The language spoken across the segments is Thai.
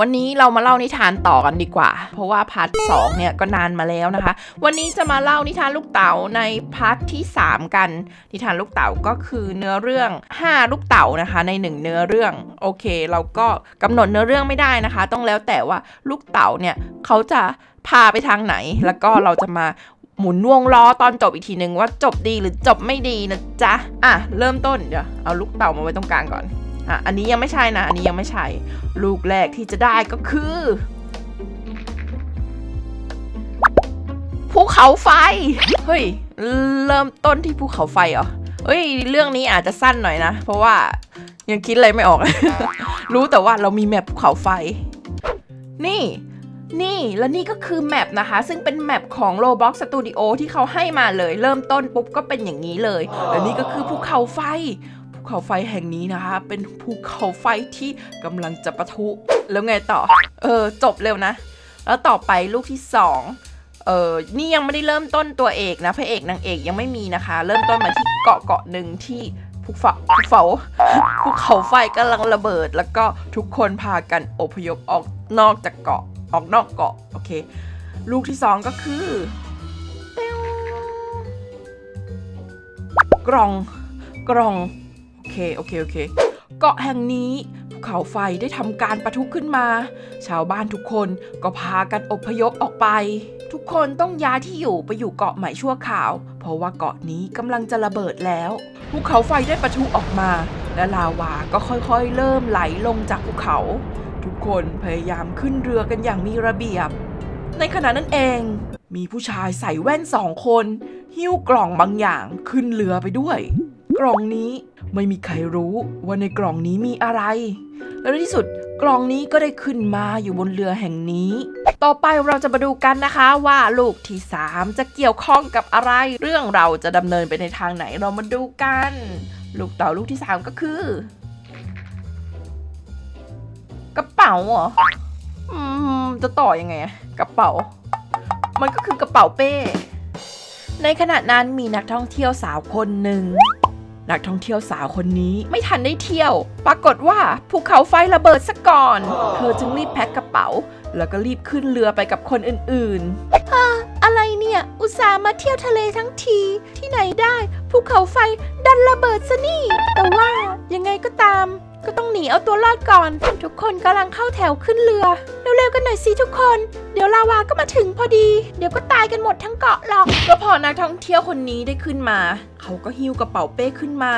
วันนี้เรามาเล่านิทานต่อกันดีกว่า เพราะว่าพาร์ทสองเนี่ยก็นานมาแล้วนะคะ วันนี้จะมาเล่านิทานลูกเต๋าในพาร์ทที่ 3 กัน นิทานลูกเต๋าก็คือเนื้อเรื่อง 5 ลูกเต๋านะคะ ใน 1 เนื้อเรื่องโอเค เราก็กำหนดเนื้อเรื่องไม่ได้นะคะ ต้องแล้วแต่ว่าลูกเต๋าเนี่ยเขาจะพาไปทางไหน แล้วก็เราจะมาหมุนวงล้อตอนจบอีกทีหนึ่งว่าจบดีหรือจบไม่ดีนะจ๊ะ อะ เริ่มต้นเดี๋ยวเอาลูกเต๋ามาไว้ตรงกลางก่อน อะอันนี้ยังไม่ใช่นะ อันนี้ยังไม่ใช่ ลูกแรกที่จะได้ก็คือภูเขาไฟ เฮ้ย เริ่มต้นที่ภูเขาไฟเหรอ เฮ้ย เรื่องนี้อาจจะสั้นหน่อยนะ เพราะว่ายังคิดอะไรไม่ออก รู้แต่ว่าเรามีแมปภูเขาไฟ นี่ นี่แล้วนี่ก็คือแมปนะคะ ซึ่งเป็นแมปของ Roblox Studio ที่เขาให้มาเลย เริ่มต้นปุ๊บก็เป็นอย่างนี้เลย และนี่ก็คือภูเขาไฟ เขาไฟแห่งนี้นะคะ เป็นภูเขาไฟที่กำลังจะปะทุ แล้วไงต่อ เออ จบเร็วนะ แล้วต่อไปลูกที่สองเออนี่ยังไม่ได้เริ่มต้นตัวเอกนะ พระเอกนางเอกยังไม่มีนะคะ เริ่มต้นมาที่เกาะเกาะหนึ่งที่ภูเขาภูเขาภูเขาไฟกำลังระเบิด แล้วก็ทุกคนพากันอพยพออกนอกจากเกาะออกนอกเกาะโอเค ลูกที่สองก็คือเป้วกล่องกล่อง เคโอเคโอเค เกาะแห่งนี้ภูเขาไฟได้ทำการประทุขึ้นมา ชาวบ้านทุกคนก็พากันอพยพออกไป ทุกคนต้องย้ายที่อยู่ไปอยู่เกาะใหม่ชั่วคราว เพราะว่าเกาะนี้กำลังจะระเบิดแล้วภูเขาไฟได้ประทุออกมา และลาวาก็ค่อยๆ เริ่มไหลลงจากภูเขา ทุกคนพยายามขึ้นเรือกันอย่างมีระเบียบ ในขณะนั้นเองมีผู้ชายใส่แว่นสองคน หิ้วกล่องบางอย่างขึ้นเรือไปด้วย กล่องนี้ ไม่มีใครรู้ว่าในกล่องนี้มีอะไร และในที่สุดกล่องนี้ก็ได้ขึ้นมาอยู่บนเรือแห่งนี้ ต่อไปเราจะมาดูกันนะคะว่าลูกที่ 3 จะเกี่ยวข้องกับอะไร เรื่องเราจะดำเนินไปในทางไหนเรามาดูกัน ลูกเต่าลูกที่ 3 ก็คือ กระเป๋าเหรออืมจะต่อยังไงอะกระเป๋า มันก็คือกระเป๋าเป้ ในขณะนั้นมีนักท่องเที่ยวสาวคนหนึ่ง นักท่องเที่ยวสาวคนนี้ไม่ทันได้เที่ยว ปรากฏว่าภูเขาไฟระเบิดซะก่อน เธอจึงรีบแพ็คกระเป๋า แล้วก็รีบขึ้นเรือไปกับคนอื่นๆอะไรเนี่ย อุตส่าห์มาเที่ยวทะเลทั้งที ที่ไหนได้ภูเขาไฟดันระเบิดซะนี่ แต่ว่ายังไงก็ตาม ก็ต้องหนีเอาตัวรอดก่อน ทุกคนกำลังเข้าแถวขึ้นเรือ เร็วๆกันหน่อยสิทุกคน เดี๋ยวลาวาก็มาถึงพอดี เดี๋ยวก็ตายกันหมดทั้งเกาะหรอก ก็พอนักท่องเที่ยวคนนี้ได้ขึ้นมา เขาก็หิ้วกระเป๋าเป้ขึ้นมา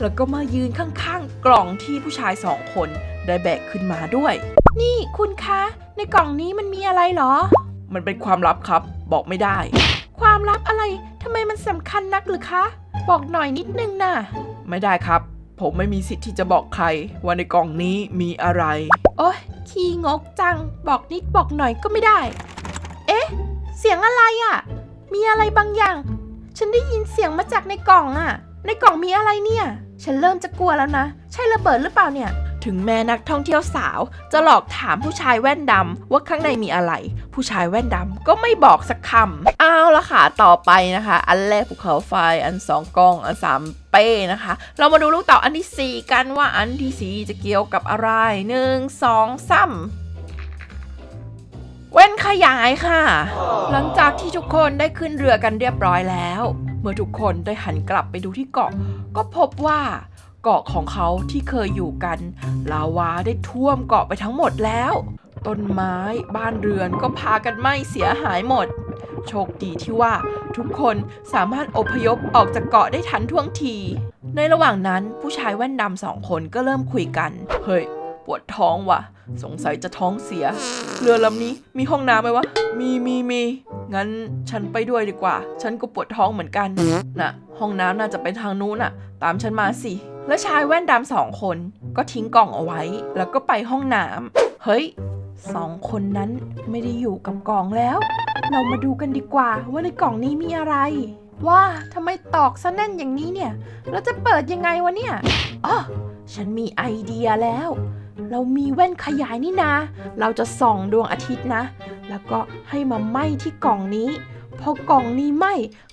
แล้วก็มายืนข้างๆ กล่องที่ผู้ชายสองคนได้แบกขึ้นมาด้วย นี่คุณคะ ในกล่องนี้มันมีอะไรเหรอ มันเป็นความลับครับ บอกไม่ได้ ความลับอะไรทำไมมันสำคัญนักหรือคะ บอกหน่อยนิดนึงนะไม่ได้ครับ ผมไม่มีสิทธิ์ที่จะบอกใคร ว่าในกล่องนี้มีอะไร โอ้ยขี้งกจัง บอกนิดบอกหน่อยก็ไม่ได้ เอ๊ะ เสียงอะไรอะ่ะ มีอะไรบางอย่าง ฉันได้ยินเสียงมาจากในกล่องอะ่ะ ในกล่องมีอะไรเนี่ย ฉันเริ่มจะกลัวแล้วนะ ใช่ระเบิดหรือเปล่าเนี่ย ถึงแม่นักท่องเที่ยวสาว จะหลอกถามผู้ชายแว่นดำว่าข้างในมีอะไร ผู้ชายแว่นดำก็ไม่บอกสักคำเอาละค่ะต่อไปนะคะ อันแรกภูเขาไฟ อันสองกล้อง อันสาม เป้นะคะ เรามาดูลูกเต่าอันที่สี่กันว่าอันที่สี่จะเกี่ยวกับอะไรหนึ่งสองสามเว้นขยายค่ะ หลังจากที่ทุกคนได้ขึ้นเรือกันเรียบร้อยแล้ว เมื่อทุกคนได้หันกลับไปดูที่เกาะ ก็พบว่าเกาะของเขาที่เคยอยู่กัน ลาวาได้ท่วมเกาะไปทั้งหมดแล้ว ต้นไม้บ้านเรือนก็พากันไหม้เสียหายหมด โชคดีที่ว่าทุกคนสามารถอพยพออกจากเกาะได้ทันท่วงที ในระหว่างนั้นผู้ชายแว่นดำสองคนก็เริ่มคุยกัน เฮ้ย ปวดท้องว่ะ สงสัยจะท้องเสีย เรือลำนี้มีห้องน้ำไหมวะ มีมีมี งั้นฉันไปด้วยดีกว่า ฉันก็ปวดท้องเหมือนกัน น่ะ ห้องน้ำน่าจะไปทางนู้นน่ะ ตามฉันมาสิ แล้วชายแว่นดำสองคนก็ทิ้งกล่องเอาไว้ แล้วก็ไปห้องน้ำเฮ้ย สองคนนั้นไม่ได้อยู่กับกล่องแล้ว เรามาดูกันดีกว่าว่าในกล่องนี้มีอะไร ว่าทำไมตอกซะแน่นอย่างนี้เนี่ย เราจะเปิดยังไงวะเนี่ยอ๋อฉันมีไอเดียแล้ว เรามีแว่นขยายนี่นะ เราจะส่องดวงอาทิตย์นะ แล้วก็ให้มาไหม้ที่กล่องนี้ พอกล่องนี้ไหม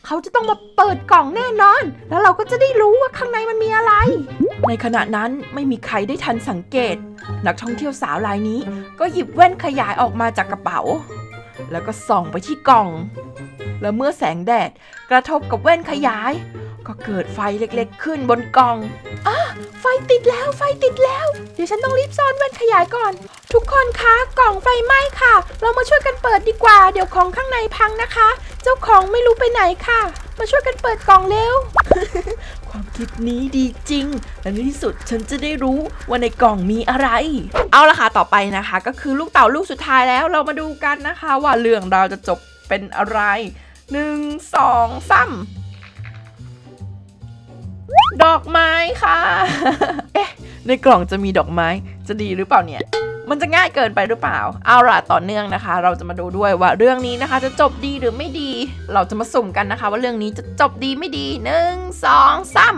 เขาจะต้องมาเปิดกล่องแน่นอน แล้วเราก็จะได้รู้ว่าข้างในมันมีอะไร ในขณะนั้นไม่มีใครได้ทันสังเกต นักท่องเที่ยวสาวรายนี้ ก็หยิบแว่นขยายออกมาจากกระเป๋า แล้วก็ส่องไปที่กล่อง แล้วเมื่อแสงแดดกระทบกับแว่นขยาย ก็เกิดไฟเล็กๆ ขึ้นบนกล่องอะไฟติดแล้วไฟติดแล้ว เดี๋ยวฉันต้องรีบซ่อนแว่นขยายก่อน ทุกคนคะ กล่องไฟไหม้ค่ะ เรามาช่วยกันเปิดดีกว่า เดี๋ยวของข้างในพังนะคะ เจ้าของไม่รู้ไปไหนค่ะ มาช่วยกันเปิดกล่องเร็ว ความคิดนี้ดีจริง และในที่สุดฉันจะได้รู้ว่าในกล่องมีอะไร เอาละค่ะต่อไปนะคะ ก็คือลูกเต่าลูกสุดท้ายแล้ว เรามาดูกันนะคะ ว่าเรื่องราวจะจบเป็นอะไรหนึ่งสองสาม ดอกไม้ค่ะ เอ๊ะ ในกล่องจะมีดอกไม้ จะดีหรือเปล่าเนี่ย มันจะง่ายเกินไปหรือเปล่า เอาล่ะต่อเนื่องนะคะ เราจะมาดูด้วยว่าเรื่องนี้นะคะ จะจบดีหรือไม่ดี เราจะมาสุ่มกันนะคะ ว่าเรื่องนี้จะจบดีไม่ดีหนึ่งสองสาม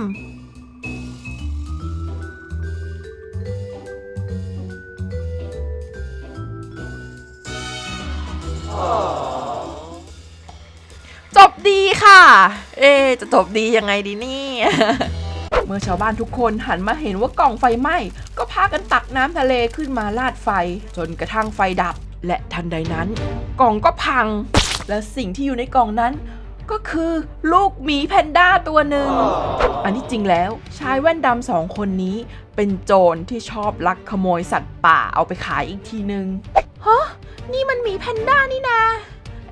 จบดีค่ะ เอ๊จะจบดียังไงดีเนี่ย มื่อชาวบ้านทุกคนหันมาเห็นว่ากล่องไฟไหม้ ก็พากันตักน้ำทะเลขึ้นมาลาดไฟ จนกระทั่งไฟดับ และทันใดนั้น กล่องก็พัง และสิ่งที่อยู่ในกล่องนั้นก็คือลูกหมีแพนด้าตัวหนึ่ง อันที่จริงแล้วชายแว่นดำสองคนนี้ เป็นโจรที่ชอบลักขโมยสัตว์ป่าเอาไปขายอีกทีนึงฮะนี่มันหมีแพนด้านี่นา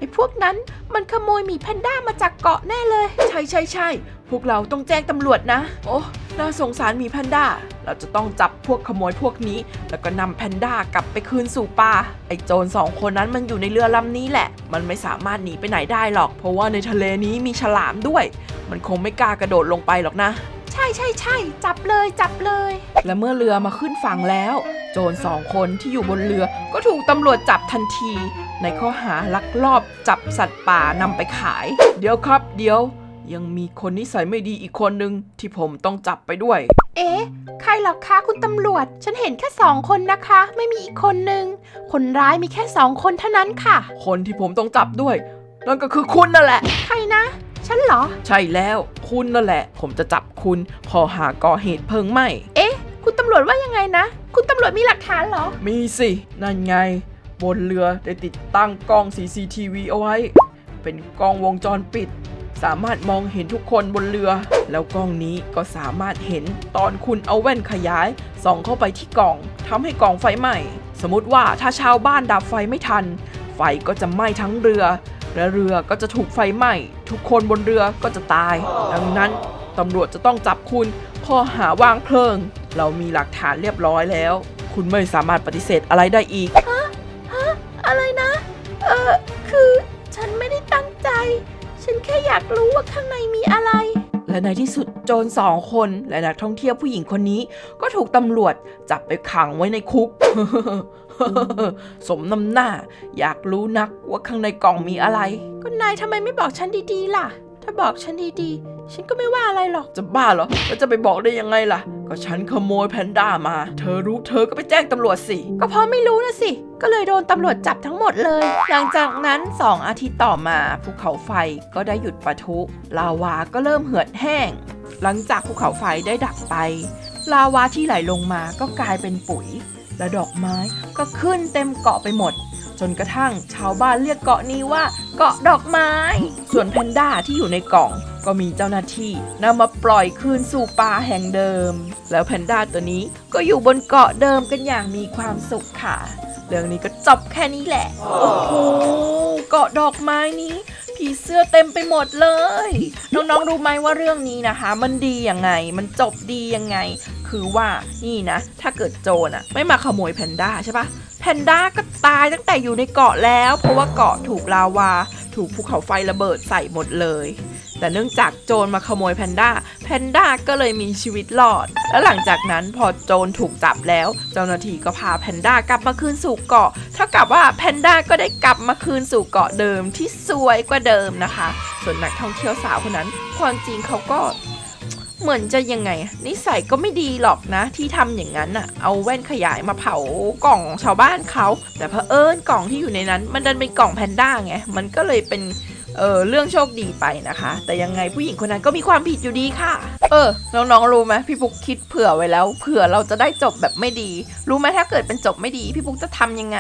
ไอ้พวกนั้นมันขโมยหมีแพนด้ามาจากเกาะแน่เลย ใช่ใช่ใช่พวกเราต้องแจ้งตำรวจนะ โอ้น่าสงสารหมีแพนด้า เราจะต้องจับพวกขโมยพวกนี้ แล้วก็นำแพนด้ากลับไปคืนสู่ป่า ไอ้โจรสองคนนั้นมันอยู่ในเรือลำนี้แหละ มันไม่สามารถหนีไปไหนได้หรอก เพราะว่าในทะเลนี้มีฉลามด้วย มันคงไม่กล้ากระโดดลงไปหรอกนะ ใช่ใช่ใช่จับเลยจับเลย และเมื่อเรือมาขึ้นฝั่งแล้ว โจรสองคนที่อยู่บนเรือก็ถูกตำรวจจับทันที ในข้อหาลักลอบจับสัตว์ป่านำไปขาย เดี๋ยวครับ เดี๋ยว ยังมีคนนิสัยไม่ดีอีกคนนึงที่ผมต้องจับไปด้วย เอ๊ะ ใครหรอคะคุณตำรวจ ฉันเห็นแค่สองคนนะคะ ไม่มีอีกคนนึง คนร้ายมีแค่สองคนเท่านั้นค่ะ คนที่ผมต้องจับด้วย นั่นก็คือคุณนั่นแหละ ใครนะ ฉันเหรอ ใช่แล้วคุณนั่นแหละ ผมจะจับคุณข้อหาก่อเหตุเพลิงไหม้ เอ๊ะ คุณตำรวจว่ายังไงนะ คุณตำรวจมีหลักฐานเหรอ มีสิ นั่นไง บนเรือได้ติดตั้งกล้อง CCTV เอาไว้ เป็นกล้องวงจรปิด สามารถมองเห็นทุกคนบนเรือ แล้วกล้องนี้ก็สามารถเห็นตอนคุณเอาแว่นขยายส่องเข้าไปที่กล่องทำให้กล่องไฟไหม้สมมติว่าถ้าชาวบ้านดับไฟไม่ทัน ไฟก็จะไหม้ทั้งเรือ และเรือก็จะถูกไฟไหม้ทุกคนบนเรือก็จะตาย ดังนั้นตำรวจจะต้องจับคุณข้อหาวางเพลิง เรามีหลักฐานเรียบร้อยแล้ว คุณไม่สามารถปฏิเสธอะไรได้อีก ออ คือฉันไม่ได้ตั้งใจ ฉันแค่อยากรู้ว่าข้างในมีอะไร และในที่สุดโจรสองคนและนักท่องเที่ยวผู้หญิงคนนี้ ก็ถูกตำรวจจับไปขังไว้ในคุก สมน้ำหน้า อยากรู้นักว่าข้างในกล่องมีอะไร ก็นายทำไมไม่บอกฉันดีๆล่ะ ถ้าบอกฉันดีๆ ฉันก็ไม่ว่าอะไรหรอก จะบ้าเหรอแล้วจะไปบอกได้ยังไงล่ะ ก็ฉันขโมยแพนด้ามา เธอรู้เธอก็ไปแจ้งตำรวจสิ ก็เพราะไม่รู้นะสิ ก็เลยโดนตำรวจจับทั้งหมดเลย หลังจากนั้นสองอาทิตย์ต่อมาภูเขาไฟก็ได้หยุดปะทุ ลาวาก็เริ่มเหือดแห้ง หลังจากภูเขาไฟได้ดับไป ลาวาที่ไหลลงมาก็กลายเป็นปุ๋ยและดอกไม้ก็ขึ้นเต็มเกาะไปหมด จนกระทั่งชาวบ้านเรียกเกาะนี้ว่าเกาะดอกไม้ ส่วนแพนด้าที่อยู่ในกล่อง ก็มีเจ้าหน้าที่นำมาปล่อยคืนสู่ป่าแห่งเดิม แล้วแพนด้าตัวนี้ก็อยู่บนเกาะเดิมกันอย่างมีความสุขค่ะ เรื่องนี้ก็จบแค่นี้แหละ โอ้โหเกาะดอกไม้นี้ผีเสื้อเต็มไปหมดเลย น้องๆรู้ไหมว่าเรื่องนี้นะคะ มันดียังไง มันจบดียังไง คือว่านี่นะ ถ้าเกิดโจรอะไม่มาขโมยแพนด้าใช่ปะ แพนด้าก็ตายตั้งแต่อยู่ในเกาะแล้ว เพราะว่าเกาะถูกลาวา ถูกภูเขาไฟระเบิดใส่หมดเลย แต่เนื่องจากโจรมาขโมยแพนด้าแพนด้าก็เลยมีชีวิตรอด แล้วหลังจากนั้นพอโจรถูกจับแล้ว เจ้าหน้าที่ก็พาแพนด้ากลับมาคืนสู่เกาะเท่ากับว่าแพนด้าก็ได้กลับมาคืนสู่เกาะเดิมที่สวยกว่าเดิมนะคะ ส่วนนักท่องเที่ยวสาวคนนั้นความจริงเขาก็ เหมือนจะยังไง นิสัยก็ไม่ดีหรอกนะที่ทำอย่างนั้นอะเอาแว่นขยายมาเผากล่องชาวบ้านเขา แต่เผอิญกล่องที่อยู่ในนั้น มันดันเป็นกล่องแพนด้าไง มันก็เลยเป็นเออเรื่องโชคดีไปนะคะ แต่ยังไงผู้หญิงคนนั้นก็มีความผิดอยู่ดีค่ะ เออ น้องๆรู้ไหมพี่ปุ๊กคิดเผื่อไว้แล้ว เผื่อเราจะได้จบแบบไม่ดี รู้ไหมถ้าเกิดเป็นจบไม่ดี พี่ปุ๊กจะทำยังไง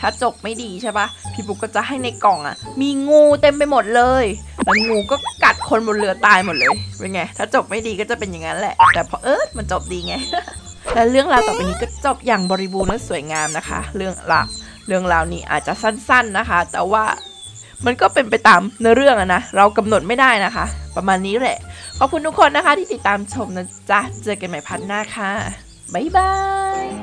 ถ้าจบไม่ดีใช่ปะพี่ปุ๊กก็จะให้ในกล่องอะ มีงูเต็มไปหมดเลย แล้วงูก็กัดคนบนเรือตายหมดเลย เป็นไง ถ้าจบไม่ดีก็จะเป็นอย่างนั้นแหละ แต่พอเออมันจบดีไง และเรื่องราวต่อไปนี้ก็จบอย่างบริบูรณ์และสวยงามนะคะ เรื่องราวเรื่องราวนี้อาจจะสั้น ๆนะคะ แต่ว่ามันก็เป็นไปตามเนื้อเรื่องอะนะ เรากำหนดไม่ได้นะคะ ประมาณนี้แหละ ขอบคุณทุกคนนะคะที่ติดตามชมนะจ๊ะ เจอกันใหม่พันหน้าค่ะ บ๊ายบาย